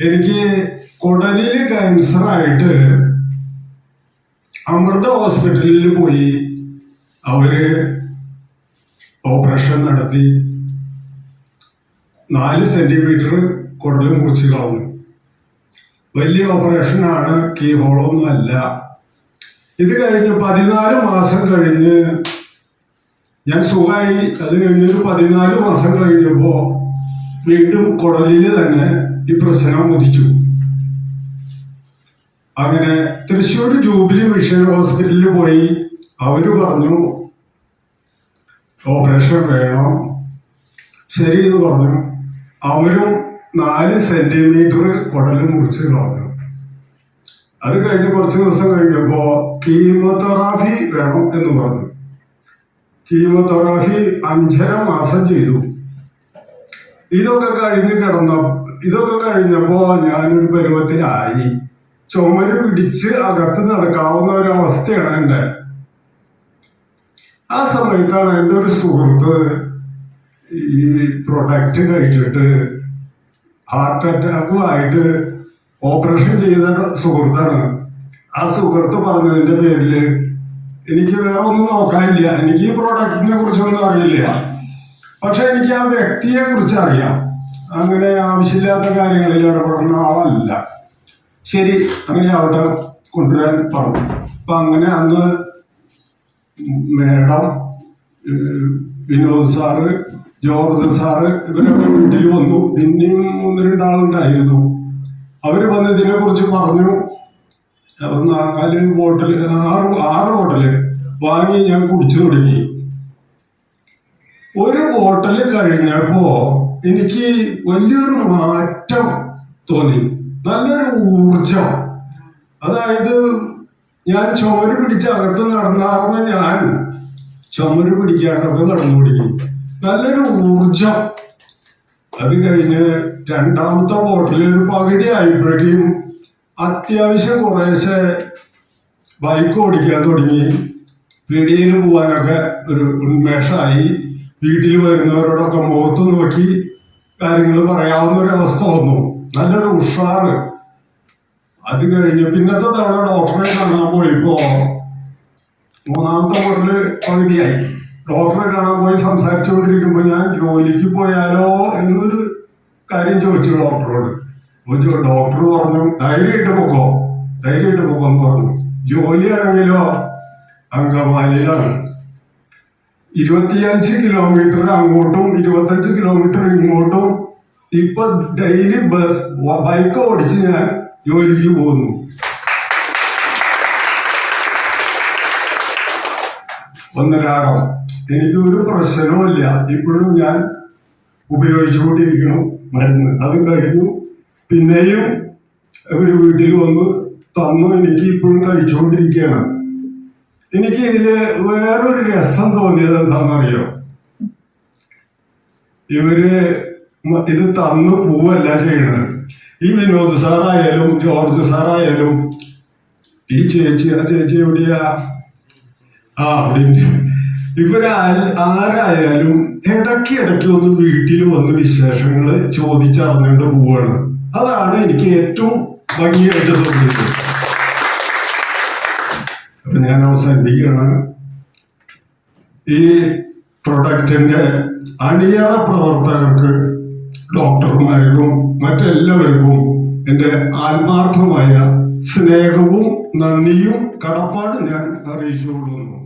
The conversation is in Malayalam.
എനിക്ക് കുടലിൽ ക്യാൻസർ ആയിട്ട് അമൃത ഹോസ്പിറ്റലിൽ പോയി അവർ ഓപ്പറേഷൻ നടത്തി. നാല് സെന്റിമീറ്റർ കുടൽ മുറിച്ച് കളഞ്ഞു. വലിയ ഓപ്പറേഷനാണ് കീ ഹോളൊന്നും അല്ല. ഇത് കഴിഞ്ഞ് പതിനാല് മാസം കഴിഞ്ഞ് ഞാൻ സുഖമായി അത് കഴിഞ്ഞൊരു പതിനാല് മാസം കഴിഞ്ഞപ്പോ വീണ്ടും കുടലിന് തന്നെ ഈ പ്രശ്നം ഉദിച്ചു. അങ്ങനെ തൃശ്ശൂർ ജൂബിലി മിഷൻ ഹോസ്പിറ്റലിൽ പോയി അവർ പറഞ്ഞു ഓപ്പറേഷൻ വേണം. ശരി എന്ന് പറഞ്ഞു. അവരും നാല് സെന്റിമീറ്റർ കുടൽ മുറിച്ച് കളഞ്ഞു അത് കഴിഞ്ഞ് കുറച്ച് ദിവസം കഴിഞ്ഞപ്പോ കീമോതെറാഫി വേണം എന്ന് പറഞ്ഞു. കീമോതെറാഫി അഞ്ചര മാസം ചെയ്തു. ഇതൊക്കെ കഴിഞ്ഞ് കിടന്ന ഇതൊക്കെ കഴിഞ്ഞപ്പോ ഞാനൊരു പരുവത്തിലായി. ചുമര് പിടിച്ച് അകത്ത് നടക്കാവുന്ന ഒരു അവസ്ഥയാണ് എന്റെ. ആ സമയത്താണ് എന്റെ ഒരു സുഹൃത്ത് ഈ പ്രൊഡക്റ്റ് കഴിച്ചിട്ട് ഹാർട്ട് അറ്റാക്കുമായിട്ട് ഓപ്പറേഷൻ ചെയ്ത സുഹൃത്താണ്. ആ സുഹൃത്ത് പറഞ്ഞതിന്റെ പേരിൽ എനിക്ക് വേറെ ഒന്നും നോക്കാനില്ല. എനിക്ക് ഈ പ്രൊഡക്റ്റിനെ കുറിച്ചൊന്നും അറിയില്ല. പക്ഷെ എനിക്ക് ആ വ്യക്തിയെ കുറിച്ച് അറിയാം അങ്ങനെ ആവശ്യമില്ലാത്ത കാര്യങ്ങളിൽ ഇടപെടുന്ന ആളല്ല. ശരി അങ്ങനെ അവിടെ കൊണ്ടുവരാൻ പറഞ്ഞു. അപ്പൊ അങ്ങനെ അന്ന് madam Vinod sir George sir ഇവരൊക്കെ വീട്ടിൽ വന്നു. പിന്നെയും ഒന്ന് രണ്ടാളുണ്ടായിരുന്നു. അവർ വന്ന് ഇതിനെ കുറിച്ച് പറഞ്ഞു. നാല് ബോട്ടിൽ ആറ് ആറ് ബോട്ടിൽ വാങ്ങി ഞാൻ കുടിച്ചു തുടങ്ങി. ഒരു ഹോട്ടലിൽ കഴിഞ്ഞപ്പോ എനിക്ക് വലിയൊരു മാറ്റം തോന്നി. നല്ലൊരു ഊർജം അതായത് ഞാൻ ചുമര് പിടിച്ച് അകത്ത് നടന്നാർന്ന ഞാൻ ചുമര് പിടിക്കാണ്ടൊക്കെ നടന്നു പിടിക്കും നല്ലൊരു ഊർജം അത് കഴിഞ്ഞ് രണ്ടാമത്തെ ഹോട്ടലിൽ ഒരു പകുതി ആയപ്പോഴേക്കും അത്യാവശ്യം കുറേശ്ശെ ബൈക്ക് ഓടിക്കാൻ തുടങ്ങി. പീടികയിൽ പോകാനൊക്കെ ഒരു ഉന്മേഷമായി വീട്ടിൽ വരുന്നവരോടൊക്കെ മുഖത്ത് നോക്കി കാര്യങ്ങൾ പറയാവുന്ന ഒരു അവസ്ഥ വന്നു. നല്ലൊരു ഉഷാറ്. അത് കഴിഞ്ഞ് പിന്നത്തെ തവണ ഡോക്ടറെ കാണാൻ പോയിപ്പോ മൂന്നാമത്തെ മുതൽ പകുതിയായി. ഡോക്ടറെ കാണാൻ പോയി സംസാരിച്ചുകൊണ്ടിരിക്കുമ്പോ ഞാൻ ജോലിക്ക് പോയാലോ എന്നൊരു കാര്യം ചോദിച്ചു ഡോക്ടറോട്. ഡോക്ടർ പറഞ്ഞു ധൈര്യമായിട്ട് പോക്കോ. ധൈര്യമായിട്ട് പൊക്കോ എന്ന് പറഞ്ഞു. ജോലിയാണെങ്കിലോ അങ്കമാലിയിലാണ് ഇരുപത്തിയഞ്ച് കിലോമീറ്റർ അങ്ങോട്ടും ഇരുപത്തഞ്ച് കിലോമീറ്റർ ഇങ്ങോട്ടും ഇപ്പൊ ഡെയിലി ബസ് ബൈക്ക് ഓടിച്ച് ഞാൻ ജോലിക്ക് പോകുന്നു. ഒന്നരാടം എനിക്ക് ഒരു പ്രശ്നവുമില്ല ഇപ്പോഴും ഞാൻ ഉപയോഗിച്ചുകൊണ്ടിരിക്കണം മരുന്ന്. അത് കഴിഞ്ഞു. പിന്നെയും ഒരു വീട്ടിൽ വന്ന് തന്നു. എനിക്ക് ഇപ്പോഴും കഴിച്ചുകൊണ്ടിരിക്കുകയാണ്. എനിക്ക് ഇതിൽ വേറൊരു രസം തോന്നിയത് എന്താണെന്നറിയോ ഇവർ ഇത് തന്നു പോവല്ല ചെയ്യണത്. ഈ വിനോദ് സാറായാലും ജോർജ് സാറായാലും ഈ ചേച്ചി ആ ചേച്ചി എവിടെയാ? ആ അവിടെ ഇവരാ ആരായാലും ഇടയ്ക്ക് ഇടയ്ക്ക് ഒന്ന് വീട്ടിൽ വന്ന് വിശേഷങ്ങൾ ചോദിച്ചറിഞ്ഞുകൊണ്ട് പോവാണ്. അതാണ് എനിക്ക് ഏറ്റവും ഭംഗിയായിട്ട് തോന്നിയത്. ഞാൻ അവസാനിപ്പിക്കുകയാണ്. ഈ പ്രൊഡക്റ്റിന്റെ അണിയറ പ്രവർത്തകർക്ക് ഡോക്ടർമാർക്കും മറ്റെല്ലാവർക്കും എന്റെ ആത്മാർത്ഥമായ സ്നേഹവും നന്ദിയും കടപ്പാട് ഞാൻ അറിയിച്ചുകൊള്ളുന്നു.